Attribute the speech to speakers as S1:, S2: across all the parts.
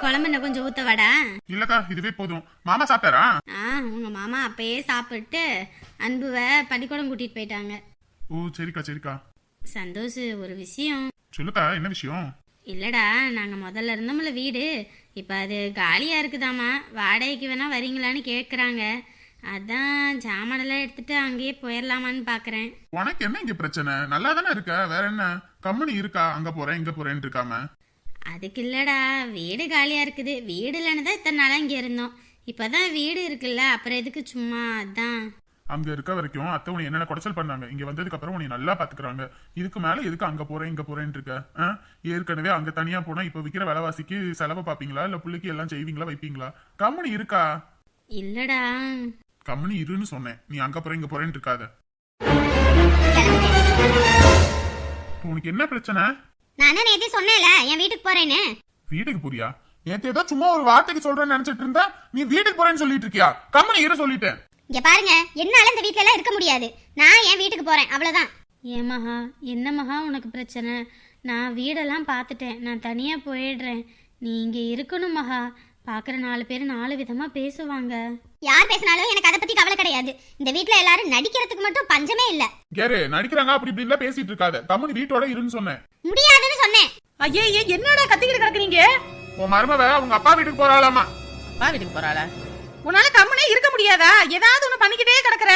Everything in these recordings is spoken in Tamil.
S1: குழம்பு இன்னும் கொஞ்சம் ஊத்தவாடா
S2: இல்லக்கா இதுவே போதும். மாமா சாப்பிட்டாரா?
S1: ஆ உங்க மாமா அப்பயே சாப்பிட்டு அன்புவை பள்ளிக்கூடம் கூட்டிட்டு போயிட்டாங்க.
S2: ஓ சரிக்கா சரிக்கா.
S1: சந்தோஷ் ஒரு விஷயம்.
S2: சொல்லுக்கா என்ன விஷயம்?
S1: இல்லடா நாங்க முதல்ல இருந்தோம்ல வீடு. இப்ப அது காலியா இருக்குதாமா? வாடகைக்கு வேணா வரீங்களான்னு கேக்குறாங்க. அதான் ஜாமானெல்லாம் எடுத்துட்டு அங்கேயே போயிடலாமான்னு பாக்குறேன்.
S2: உனக்கு என்ன இங்க பிரச்சனை? நல்லா தானே இருக்க? வேற என்ன? கம்பெனி இருக்கா? அங்க போறேன் இங்க போறேன்னு இருக்காம.
S1: அதுக்கு இல்லடா வீடு காலியா இருக்குது. வீடு இல்லைன்னு தான் இத்தனை நாளா இங்க இருந்தோம். இப்பதான் வீடு இருக்குல்ல அப்புறம் எதுக்கு சும்மா அதான்.
S2: அங்க இருக்க வரைக்கும் அத்தை உன்னை என்னென்ன குடைச்சல் பண்ணாங்க? இங்க வந்ததுக்கு அப்புறம் உன்னை நல்லா பாத்துக்கிறாங்க. இதுக்கு மேல எதுக்கு அங்க போறேன் இங்க போறேன்னு இருக்க? ஆ? ஏற்கனவே அங்க தனியா போனா இப்ப விக்கிற விலைவாசிக்கு செலவை பாப்பீங்களா? இல்ல புள்ளைக்கு எல்லாம் செய்வீங்களா வைப்பீங்களா? கம்பெனி இருக்கா?
S1: இல்லடா.
S2: கம்பெனி இருன்னு சொன்னேன். நீ அங்க போற இங்க போறேன்னு இருக்காத. இப்ப உனக்கு என்ன பிரச்சனை?
S1: நான் தான் நேத்தே சொன்னேன்ல என் வீட்டுக்கு போறேன்னு.
S2: வீட்டுக்கு போறியா? நேத்து ஏதோ சும்மா ஒரு வார்த்தைக்கு சொல்றேன்னு நினைச்சிட்டு இருந்தா நீ வீட்டுக்கு போறேன்னு சொல்லிட்டு இருக்கியா? கம்பெனி இரு சொல்லிட்டேன்.
S1: இங்க பாருங்க என்னால இந்த வீட்ல எல்லாம் இருக்க முடியாது. நான் என் வீட்டுக்கு போறேன் அவ்வளவுதான். ஏன் மகா என்ன மகா உனக்கு பிரச்சனை? நான் வீடெல்லாம் பார்த்துட்டேன் நான் தனியா போயிடுறேன். நீ இங்க இருக்கணும் மகா. பாக்குற நாலு பேர் நாலு விதமா பேசுவாங்க. யார் பேசினாலும் எனக்கு அதை பத்தி கவலை கிடையாது. இந்த வீட்ல எல்லாரும் நடிக்கிறதுக்கு மட்டும் பஞ்சமே இல்ல.
S2: கேரு நடிக்கிறாங்க? அப்படி இப்படி எல்லாம் பேசிட்டு இருக்காத. கம்பெனி வீட்டோட இருன்னு சொன்னேன்.
S1: முடியாதுன்னு சொன்னேன்.
S3: ஐயே ஏ என்னடா கத்திக்கிட்டு கிடக்குறீங்க?
S2: உன் மருமவ அவங்க அப்பா வீட்டுக்கு போறாளாமா?
S3: வா வீட்டுக்கு போறாள? உன்னால கம்முனே இருக்க முடியாதா? ஏதாவது ஒண்ணு பண்ணிக்கிட்டே கிடக்குற?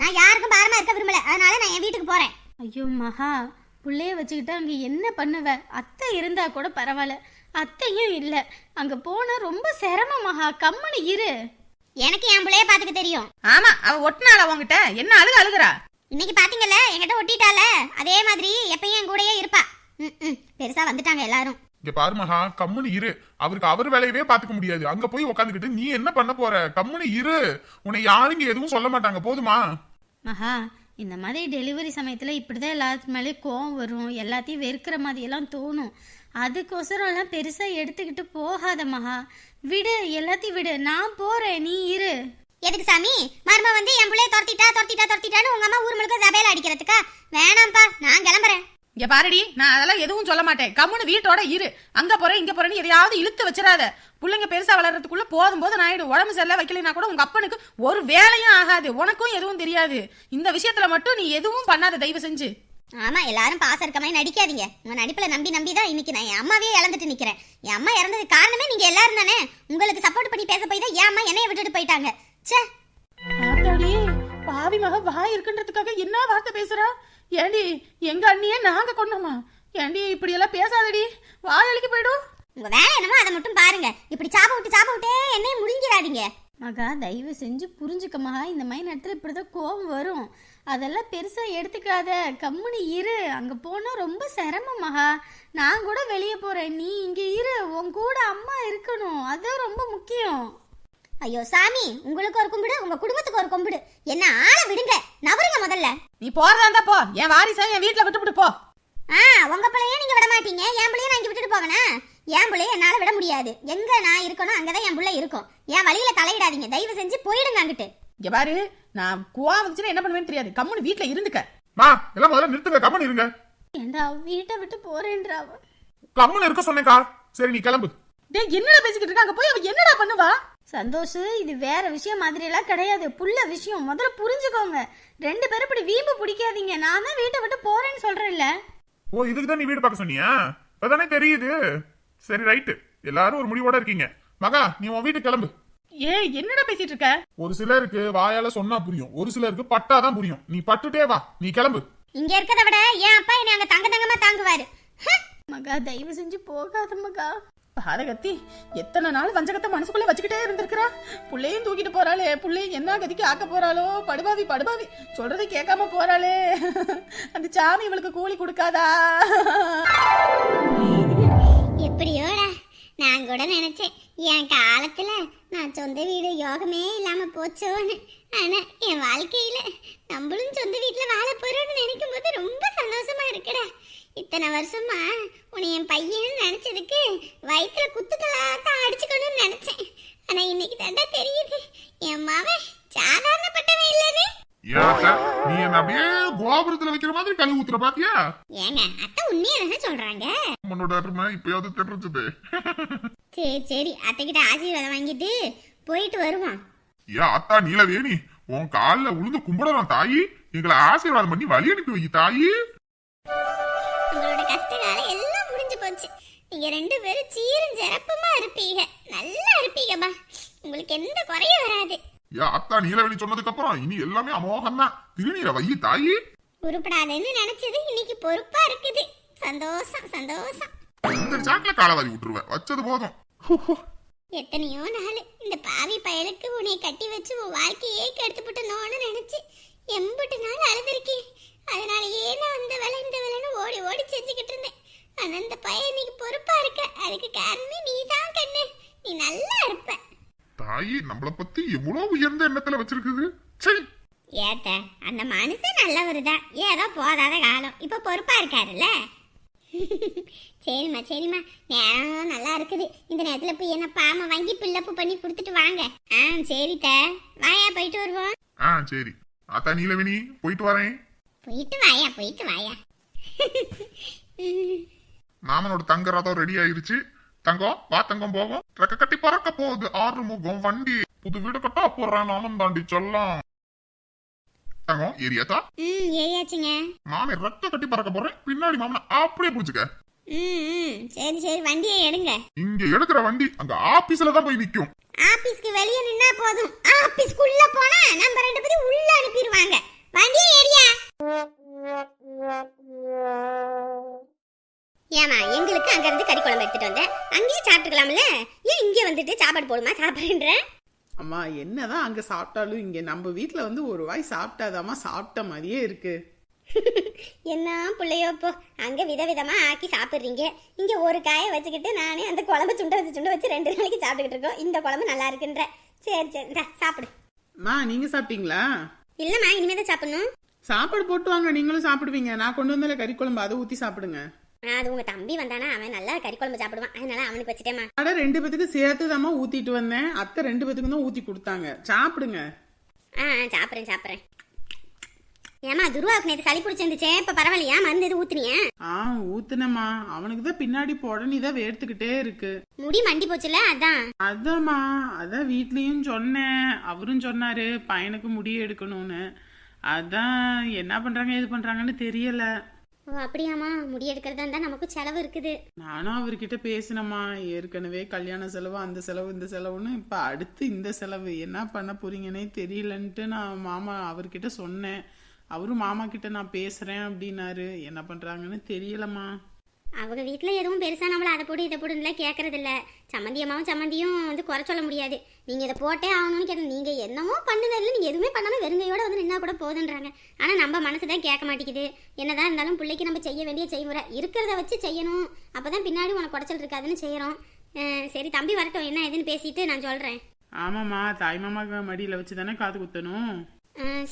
S1: நான் யாருக்கும் பாரமா இருக்க விரும்பல. அதனால நான் என் வீட்டுக்கு போறேன். ஐயோ மகா. புள்ளைய வச்சுக்கிட்டு அங்க என்ன பண்ணுவ? அத்தை இருந்தா கூட பரவாயில்ல. அத்தையும் இல்ல. அங்க போனா ரொம்ப சிரமம் மகா. கம்மனு இரு. எனக்கு என் பிள்ளைய பாத்துக்க தெரியும்.
S3: ஆமா அவ ஒட்டினாள உன்கிட்ட? என்ன அழுக அழுகுறா?
S1: இன்னைக்கு பாத்தீங்கல்ல என்கிட்ட ஒட்டிட்டால. அதே மாதிரி எப்பயும் என் கூடயே இருப்பா. ம், ம். பெருசா வந்துட்டாங்க எல்லாரும்.
S2: இங்க பாரு மகா. கம்முனு இரு. அவருக்கு அவர் வேலையவே பாத்துக்க முடியாது. அங்க போய் உட்காந்துக்கிட்டு நீ என்ன பண்ண போற? கம்முனு இரு. உன்னை யாரும் இங்க எதுவும் சொல்ல மாட்டாங்க. போதுமா?
S1: மகா இந்த மாதிரி டெலிவரி சமயத்தில் இப்படி தான் எல்லாத்து மேலே கோவம் வரும். எல்லாத்தையும் வெறுக்கிற மாதிரியெல்லாம் தோணும். அதுக்கோசரம் எல்லாம் பெருசாக எடுத்துக்கிட்டு போகாத மகா. விடு எல்லாத்தையும் விடு. நான் போகிறேன் நீ இரு. எதுக்கு சாமி? மரும வந்து என் பிள்ளைய துரத்திட்டா துரத்திட்டா துரத்திட்டான்னு உங்க அம்மா ஊர் முழுக்க தபையில அடிக்கிறதுக்கா? வேணாம்ப்பா நான் கிளம்புறேன்.
S3: இங்க பாருடி நான் அதெல்லாம் எதுவும் சொல்ல மாட்டேன். கம்முனு வீட்டோட இரு. அங்க போறேன் இங்க போறேன்னு எதையாவது இழுத்து வச்சிடாத. பிள்ளைங்க பெருசா வளர்றதுக்குள்ள போதும் போது நாயிடும் உடம்பு சரியில்லை வைக்கலைன்னா கூட உங்க அப்பனுக்கு ஒரு வேலையும் ஆகாது. உனக்கும் எதுவும் தெரியாது. இந்த விஷயத்துல மட்டும் நீ எதுவும் பண்ணாத தயவு செஞ்சு.
S1: ஆமா எல்லாரும் பாசம் இருக்க மாதிரி நடிக்காதீங்க. உங்க நடிப்புல நம்பி நம்பி தான் இன்னைக்கு நான் என் அம்மாவே இழந்துட்டு நிக்கிறேன். என் அம்மா இறந்ததுக்கு காரணமே நீங்க எல்லாரும் தானே? உங்களுக்கு சப்போர்ட் பண்ணி பேச போய் தான் என் அம்மா என்னைய விட்டுட்டு போயிட்டாங்க. ச்சே.
S3: ஆத்தாடி பாவி மக வாய் இருக்குன்றதுக்காக என்ன வார்த்தை பேசுறா? ஏண்டி எங்க அண்ணியே நாங்க கொண்டோமா ஏண்டி இப்படி எல்லாம் பேசாதடி. வாய் அழிக்க போயிடும்
S1: உங்க வேலை என்னமோ அதை மட்டும் பாருங்க. இப்படி சாப விட்டு சாப விட்டே என்னையும் முழுங்கிடாதீங்க. மகா தயவு செஞ்சு புரிஞ்சுக்க மகா இந்த மாதிரி நேரத்தில் இப்படிதான் கோவம் வரும். அதெல்லாம் பெருசா எடுத்துக்காத. கம்முனு இரு. அங்க போனா ரொம்ப சிரமம் மகா. நான் கூட வெளியே போறேன். நீ இங்க இரு. உன் கூட அம்மா இருக்கணும். அதுதான் ரொம்ப முக்கியம். ஐயோ சாமி உங்களுக்கு ஒரு கும்பிடு உங்க குடும்பத்துக்கு ஒரு கும்பிடு. என்ன ஆள விடுங்க. நவருங்க முதல்ல.
S3: நீ போறதா இருந்தா போ. என் வாரிசை என் வீட்டுல விட்டுவிட்டு போ.
S1: ஆ உங்க பிள்ளைய நீங்க விட மாட்டீங்க. என் பிள்ளைய நான் இங்க விட்டுட்டு போவேனா? என் பிள்ளைய என்னால விட முடியாது. எங்க நான் இருக்கணும் அங்கதான் என் பிள்ளை இருக்கும். என் வழியில தலையிடாதீங்க. தயவு செஞ்சு போயிடுங்க அங்கிட்டு.
S3: இங்க பாரு நான் குவா வந்துச்சுன்னா என்ன பண்ணுவேன்னு தெரியாது. கம்முனு வீட்டுல இருந்துக்க.
S2: மா எல்லாம் முதல்ல நிறுத்துங்க. கம்முனு இருங்க.
S1: ஏண்டா வீட்டை விட்டு போறேன்றா
S2: கம்முனு இருக்க சொன்னேக்கா சரி நீ கிளம்பு.
S3: டேய் என்னடா பேசிக்கிட்டு இருக்காங்க போய் அவ என்னடா பண்ணுவா?
S1: சந்தோஷ் இது வேற விஷயம் மாதிரி எல்லாம் கிடையாது. புள்ள விஷயம். முதல்ல புரிஞ்சுக்கோங்க. ரெண்டு பேரும் இப்படி வீம்பு பிடிக்காதீங்க. நான் தான் வீட்டை விட்டு போறேன்னு சொல்றேன்ல.
S2: ஓ இதுக்கு தான் நீ வீடு பார்க்க சொன்னியா? இப்பதானே தெரியுது. சரி ரைட்டு. எல்லாரும் ஒரு முடிவோட இருக்கீங்க. மகா நீ உன் வீட்டுக்கு கிளம்பு.
S3: ஏ என்னடா பேசிட்டு இருக்க?
S2: ஒரு சிலருக்கு வாயால சொன்னா புரியும். ஒரு சிலருக்கு பட்டாதான் புரியும். நீ பட்டுட்டே வா. நீ கிளம்பு.
S1: இங்க இருக்கதை விட என் அப்பா என்னை அங்க தங்க தங்கமா தாங்குவாரு. மகா தயவு செஞ்சு போகாத மகா.
S3: பாதகத்தி எத்தனை நாள் வஞ்சகத்தை மனசுக்குள்ள வச்சுக்கிட்டே இருந்திருக்கிறா? புள்ளையும் தூக்கிட்டு போறாளே. புள்ளையும் என்ன கதிக்கு ஆக்க போறாளோ? படுபாவி படுபாவி. சொல்றதை கேட்காம போறாளே. அந்த சாமி இவளுக்கு கூலி கொடுக்காதா?
S1: எப்படியோடா? நான் கூட நினைச்சேன். என் காலத்துல நான் சொந்த வீடு யோகமே இல்லாம போச்சோன்னு. ஆனா என் வாழ்க்கையில நம்மளும் சொந்த வீட்டுல வாழ போறோம்னு நினைக்கும் போது ரொம்ப சந்தோஷமா இருக்குடா. இத்தனை வருஷமா உன்னை என் பையன் நினைச்சதுக்கு வயிற்றுல குத்துக்களா தான் அடிச்சுக்கணும்னு நினைச்சேன். ஆனா இன்னைக்கு தாண்டா தெரியுது. என் மாவன் சாதாரண
S2: ஏத்த நீ என்ன அப்படியே கோபுரத்துல வைக்கிற மாதிரி கழுவி ஊத்துற பாத்தியா?
S1: ஏங்க அத்தை உண்மையா தானே சொல்றாங்க.
S2: உன்னோட அருமை இப்பயாவது தெரிஞ்சது.
S1: சரி சரி அத்தைக்கிட்ட ஆசீர்வாதம் வாங்கிட்டு போயிட்டு வருவோம்.
S2: ஏன் அத்தா நீலவேணி உன் கால்ல உளுந்து கும்பிடுறோம் தாயி. எங்களை ஆசீர்வாதம் பண்ணி வழி அனுப்பி வை தாயி.
S1: உங்களோட கஷ்ட காலம் எல்லாம் முடிஞ்சு போச்சு. நீங்க ரெண்டு பேரும் சீரும் சிறப்புமா இருப்பீங்க. நல்லா இருப்பீங்கப்பா. உங்களுக்கு எந்த குறையும் வராது.
S2: அத்தா நீலவேணி சொன்னதுக்கு அப்புறம் இனி எல்லாமே அமோகம் தான் திருநீரை வை தாயி.
S1: உருப்படாதுன்னு நினைச்சது இன்னைக்கு பொறுப்பா இருக்குது. சந்தோஷம் சந்தோஷம்.
S2: இந்த சாக்குல காலவாரி விட்டுருவேன் வச்சது போதும்.
S1: எத்தனையோ நாள் இந்த பாவி பயலுக்கு உன்னை கட்டி வச்சு உன் வாழ்க்கையே கெடுத்துப்பட்டனோன்னு நினைச்சு எண்பட்டு நாள் அழுதுருக்கேன் அதனாலயே நான் அந்த வேலை இந்த வேலைன்னு ஓடி ஓடி செஞ்சுக்கிட்டு இருந்தேன். ஆனா இந்த பையன் இன்னைக்கு பொறுப்பா இருக்க. அதுக்கு காரணமே நீதான் கண்ணு நீ நல்லா இருப்ப
S2: தாயி நம்மள பத்தி எவ்வளவு உயர்ந்த எண்ணத்துல வச்சிருக்குது? சரி
S1: ஏத்த அந்த மனுஷன் நல்லவர் தான் ஏதோ போதாத காலம். இப்ப பொறுப்பா இருக்காருல்ல? சரிம்மா சரிம்மா. நேரம் நல்லா இருக்குது. இந்த நேரத்துல போய் என்ன பாம வாங்கி பில்லப்பு பண்ணி கொடுத்துட்டு வாங்க. ஆ சரித்த. வாயா போயிட்டு வருவோம்.
S2: ஆ சரி. அத்தா நீலவேணி போயிட்டு வரேன்.
S1: போயிட்டு வாயா போயிட்டு வாயா.
S2: மாமனோட தங்க ரதம் ரெடி ஆயிருச்சு. தங்கம் வா தங்கம் போவோம் ரெக்க கட்டி பறக்க போகுது. ஆறு முகம் வண்டி. புது வீடு கட்டா போடுறேன் நானும் தாண்டி சொல்லலாம். தங்கம் ஏரியாத்தா
S1: ம் ஏயாச்சுங்க
S2: மாமன் ரெக்க கட்டி பறக்க போறேன். பின்னாடி மாமனை அப்படியே புடிச்சுக்க.
S1: ம் சரி சரி வண்டியை எடுங்க.
S2: இங்க எடுக்கிற வண்டி அங்க ஆபீஸ்ல தான் போய் நிக்கும்.
S1: ஆபீஸ்க்கு வெளியே நின்னா போதும். ஆபீஸ்க்குள்ள போனா நம்ம ரெண்டு பேரும் உள்ள அனுப்பிடுவாங்க. வண்டியை ஏறியா? ஏமா எங்களுக்கு அங்க இருந்து கறி குழம்பு எடுத்துட்டு வந்தேன் அங்கேயே சாப்பிட்டுக்கலாம்ல? ஏன் இங்கே வந்துட்டு சாப்பாடு போடுமா சாப்பிடுன்ற?
S4: அம்மா என்னதான் அங்க சாப்பிட்டாலும் இங்க நம்ம வீட்ல வந்து ஒரு வாய் சாப்பிட்டாதாம்மா சாப்பிட்ட மாதிரியே இருக்கு.
S1: என்ன பிள்ளையோ போ அங்க விதவிதமா ஆக்கி சாப்பிடுறீங்க. இங்க ஒரு காயை வச்சுக்கிட்டு நானே அந்த குழம்பு சுண்ட வச்சு சுண்ட வச்சு ரெண்டு நாளைக்கு சாப்பிட்டுக்கிட்டு இருக்கோம். இந்த குழம்பு நல்லா இருக்குன்ற. சரி சரி இந்தா சாப்பிடு.
S4: அம்மா நீங்க சாப்பிட்டீங்களா?
S1: இல்லம்மா இனிமே தான் சாப்பிடணும்.
S4: சாப்பாடு போட்டு வாங்க. நீங்களும் சாப்பிடுவீங்க. நான் கொண்டு வந்தால கறி குழம்பு அதை ஊத்தி சாப்பிடுங்க.
S1: அது உங்க தம்பி வந்தானா அவன் நல்லா கறி குழம்பு சாப்பிடுவான். அதனால அவனுக்கு வச்சுட்டேமா
S4: அட ரெண்டு பேத்துக்கு சேர்த்து ஊத்திட்டு வந்தேன். அத்தை ரெண்டு பேத்துக்கும் தான் ஊத்தி கொடுத்தாங்க. சாப்பிடுங்க.
S1: ஆ சாப்பிட்றேன் சாப்பிட்றேன். ஏமா துருவாவுக்கு நேற்று சளி பிடிச்சிருந்துச்சே இப்போ பரவாயில்லையா? மருந்து எது ஊத்துனியா?
S4: ஆ ஊத்துனம்மா. அவனுக்கு தான் பின்னாடி புடனி தான் வேர்த்துக்கிட்டே இருக்கு.
S1: முடி மண்டி போச்சுல அதான்.
S4: அதாம்மா. அதான் வீட்லயும் சொன்னேன். அவரும் சொன்னாரு பையனுக்கு முடி எடுக்கணும்னு. அதான் என்ன பண்றாங்க ஏது பண்றாங்கன்னு தெரியல.
S1: ஓ அப்படியாம்மா. முடி எடுக்கிறதா இருந்தா நமக்கு செலவு இருக்குது.
S4: நானும் அவர்கிட்ட பேசினம்மா. ஏற்கனவே கல்யாண செலவு அந்த செலவு இந்த செலவுன்னு இப்ப அடுத்து இந்த செலவு. என்ன பண்ண போறீங்கன்னே தெரியலன்ட்டு நான் மாமா அவர்கிட்ட சொன்னேன். அவரும் மாமா கிட்ட நான் பேசுறேன் அப்படின்னாரு. என்ன பண்றாங்கன்னு தெரியலம்மா.
S1: அவங்க வீட்டில் எதுவும் பெருசாக நம்மளை அதை போடு இதை போடுன்னு கேட்கறது இல்ல சம்மந்தி அம்மாவும் சம்மந்தியும் வந்து குறை சொல்ல முடியாது. நீங்கள் இதை போட்டே ஆகணும்னு கேட்க நீங்கள் என்னமோ பண்ணுங்க இல்லை நீங்கள் எதுவுமே பண்ணாமல் வெறுங்கையோட வந்து நின்னா கூட போதுன்றாங்க. ஆனால் நம்ம மனசு தான் கேட்க மாட்டேங்குது. என்னதான் இருந்தாலும் பிள்ளைக்கு நம்ம செய்ய வேண்டிய செய்முறை. இருக்கிறத வச்சு செய்யணும். அப்போ தான் பின்னாடி உனக்கு குடைச்சல் இருக்காதுன்னு செய்கிறோம் சரி தம்பி வரட்டும். என்ன ஏதுன்னு பேசிட்டு நான் சொல்கிறேன்
S4: ஆமாம்மா தாய் மாமா மடியில வச்சு தானே காது குத்தணும்?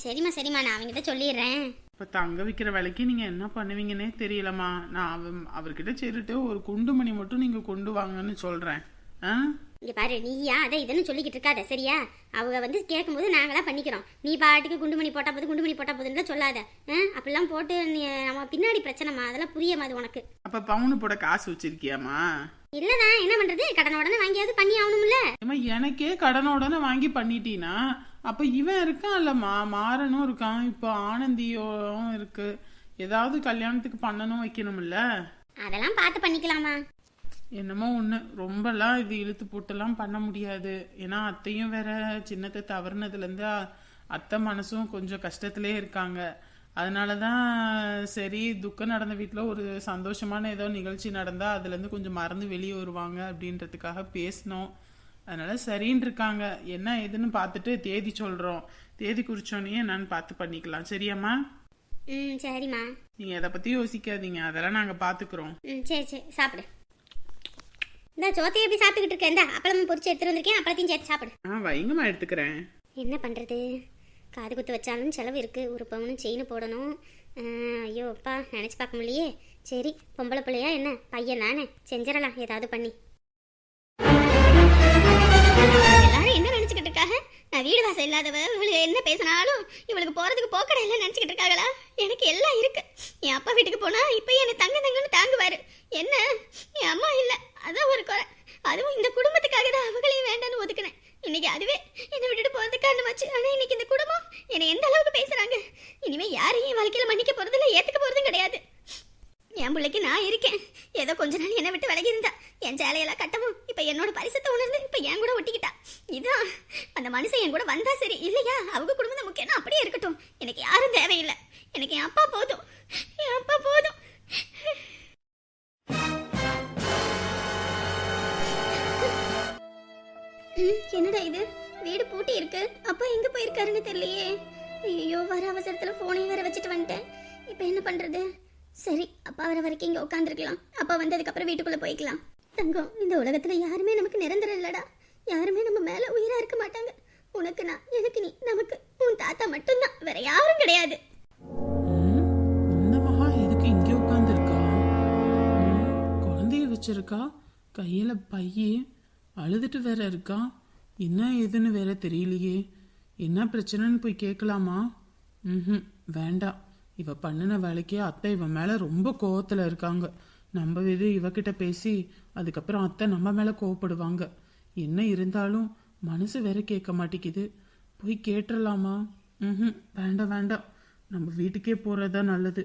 S1: சரிம்மா சரிம்மா. நான் அவங்ககிட்ட சொல்லிடுறேன்.
S4: இப்ப தங்க விக்கிற விலைக்கு நீங்க என்ன பண்ணுவீங்கன்னே தெரியலம்மா. நான் அவ அவர்கிட்ட சொல்லிட்டு ஒரு குண்டுமணி மட்டும் நீங்க கொண்டு வாங்கன்னு சொல்றேன். ஆ?
S1: இங்க பாரு நீயா அதை இதுன்னு சொல்லிக்கிட்டு இருக்காத சரியா? அவங்க வந்து கேட்கும்போது நாங்களா பண்ணிக்கிறோம். நீ பாட்டுக்கு குண்டுமணி போட்டா போது குண்டுமணி போட்டா போதுன்னு சொல்லாத. ஆ? அப்படிலாம் போட்டு நீ நம்ம பின்னாடி பிரச்சனைமா அதெல்லாம் புரியாம அது உனக்கு?
S4: அப்ப பவுனு போட காசு வச்சிருக்கியாமா
S1: இல்லதான் என்ன பண்றது? கடன் உடனே வாங்கியாவது பண்ணி ஆகணும்ல?
S4: எனக்கே கடனோடனே வாங்கி பண்ணிட்டீனா? அப்ப இவன் இருக்கான்லம்மா மாறனும் இருக்கான். இப்போ ஆனந்தியும் இருக்கு. ஏதாவது கல்யாணத்துக்கு பண்ணணும் வைக்கணும்ல?
S1: அதெல்லாம் பார்த்து பண்ணிக்கலாமா?
S4: என்னமோ ஒன்று ரொம்பலாம் இது இழுத்து போட்டெல்லாம் பண்ண முடியாது. ஏன்னா அத்தையும் வேற சின்னத்தை தவறுனதுலேருந்து அத்தை மனசும் கொஞ்சம் கஷ்டத்திலே இருக்காங்க. அதனால தான் சரி துக்கம் நடந்த வீட்டில் ஒரு சந்தோஷமான ஏதோ நிகழ்ச்சி நடந்தால் அதுலேருந்து கொஞ்சம் மறந்து வெளியே வருவாங்க அப்படின்றதுக்காக பேசினோம் அதனால சரின்னு இருக்காங்க. என்ன ஏதுன்னு பார்த்துட்டு தேதி சொல்கிறோம் தேதி குறிச்சோன்னே என்னன்னு பார்த்து பண்ணிக்கலாம். சரியாம்மா?
S1: ம் சரிம்மா.
S4: நீங்கள் அதை பற்றி யோசிக்காதீங்க. அதெல்லாம் நாங்கள் பார்த்துக்குறோம்.
S1: ம் சரி சரி. சாப்பிடு. இந்த சோத்தையை எப்படி சாப்பிட்டுக்கிட்டு இருக்க? இந்த அப்பளம் பொரிச்சு எடுத்துட்டு வந்திருக்கேன். அப்பளத்தையும் சேர்த்து சாப்பிடு.
S4: ஆ வைங்கம்மா எடுத்துக்கிறேன்.
S1: என்ன பண்ணுறது காது குத்து வச்சாலும் செலவு இருக்குது ஒரு பவுனும் செயின் போடணும். ஐயோ அப்பா நினச்சி பார்க்க முடியலையே. சரி பொம்பளை பிள்ளையா என்ன? பையன் தானே. செஞ்சிடலாம் ஏதாவது பண்ணி. எல்லாரும் என்ன நினச்சிக்கிட்டு இருக்காங்க? நான் வீடு வாசல் இல்லாதவ இவளுக்கு என்ன பேசினாலும் இவளுக்கு போறதுக்கு போக்கடை இல்லை நினைச்சுக்கிட்டு இருக்காங்களா? எனக்கு எல்லாம் இருக்கு. என் அப்பா வீட்டுக்கு போனா இப்ப என்னை தங்க தங்கன்னு தாங்குவாரு. என்ன? என் அம்மா இல்ல. அதான் ஒரு குறை. அதுவும் இந்த குடும்பத்துக்காக தான் அவங்களையும் வேண்டாம்னு ஒதுக்குனேன். இன்னைக்கு அதுவே என்னை விட்டுட்டு போறது காரணமாச்சு ஆனா இன்னைக்கு இந்த குடும்பம் என்னை எந்த அளவுக்கு பேசுறாங்க? இனிமே யாரையும் வாழ்க்கையில மன்னிக்க போறதில்ல ஏத்துக்க போறதும் கிடையாது. என் பிள்ளைக்கு நான் இருக்கேன். ஏதோ கொஞ்ச நாள் என்னை விட்டு விலகி இருந்தா. என் சேலையெல்லாம் கட்டவும் இப்ப என்னோட பரிசத்தை உணர்ந்து இப்ப என் கூட ஒட்டிக்கிட்டா. இதான் அந்த மனுஷன் என் கூட வந்தா சரி இல்லையா? அவங்க குடும்பத்தை தான் முக்கியம். அப்படியே இருக்கட்டும். எனக்கு யாரும் தேவையில்லை. எனக்கு என் அப்பா போதும். என் அப்பா போதும். ம், என்னடா இது? வீடு பூட்டி இருக்கு. அப்பா எங்க போயிருக்காருன்னு தெரியலையே. ஐயோ வர அவசரத்துல போனையும் வேற வச்சுட்டு வந்துட்டேன். இப்போ என்ன பண்றது? சரி அப்பா வர வரைக்கும் இங்க உட்காந்துருக்கலாம் அப்பா வந்ததுக்கு அப்புறம் வீட்டுக்குள்ள போய்க்கலாம். தங்கம் இந்த உலகத்துல யாருமே நமக்கு நிரந்தரம் இல்லடா. யாருமே நம்ம மேல உயிரா இருக்க மாட்டாங்க. உனக்கு நான் எனக்கு நீ நமக்கு. உன் தாத்தா மட்டும்தான். வேற யாரும் கிடையாது.
S4: இந்த மகா எதுக்கு இங்கே உட்காந்துருக்கா குழந்தைய வச்சிருக்கா? கையில பையே அழுதுட்டு வேற இருக்கா? என்ன ஏதுன்னு வேற தெரியலையே. என்ன பிரச்சனைன்னு போய் கேட்கலாமா? ம் வேண்டாம். இவ பண்ணின வேலைக்கே அத்தை இவன் மேல ரொம்ப கோவத்துல இருக்காங்க. நம்ம இது இவகிட்ட பேசி அதுக்கப்புறம் அத்தை நம்ம மேல கோவப்படுவாங்க. என்ன இருந்தாலும் மனசு வேற கேட்க மாட்டேங்குது. போய் கேட்டுடலாமா ம் வேண்டாம் வேண்டாம். நம்ம வீட்டுக்கே போறதா நல்லது.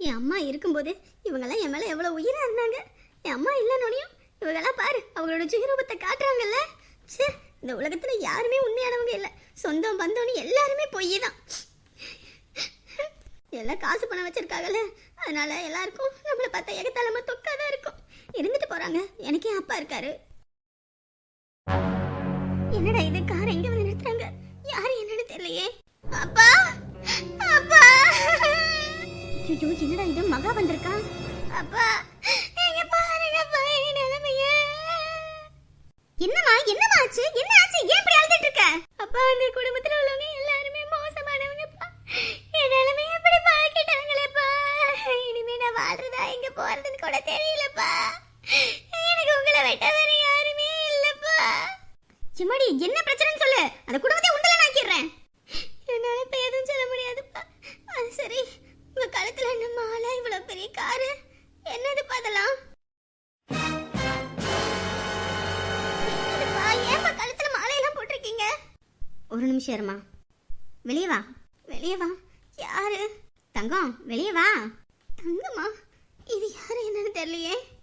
S1: என் அம்மா இருக்கும்போது இவங்கெல்லாம் என் மேல எவ்வளவு உயிரா இருந்தாங்க? என் அம்மா இல்லைன்னொனையும் இவங்கெல்லாம் பாரு அவங்களோட சுயரூபத்தை காட்டுறாங்கல்ல. ச்சே இந்த உலகத்துல யாருமே உண்மையானவங்க இல்ல. சொந்தம் பந்தம்னு எல்லாருமே பொய் தான் எல்லாம் காசு பணம் வச்சிருக்காங்கல்ல. அதனால எல்லாருக்கும் நம்மளை பார்த்தா எகத்தாலமா தொக்காதான் இருக்கும். இருந்துட்டு போறாங்க. எனக்கே அப்பா இருக்காரு. என்னடா இது? கார் எங்க வந்து நிறுத்துறாங்க. யாரு என்னன்னு தெரியலையே. அப்பா! அப்பா! ஐயோ என்னடா இது? மகா வந்திருக்கா? அப்பா! ஒரு வெளியே வா. வெளியே வா. யாரு? தங்கம் வெளியே வா. தங்கம்மா இது யாரு என்னன்னு தெரியலையே.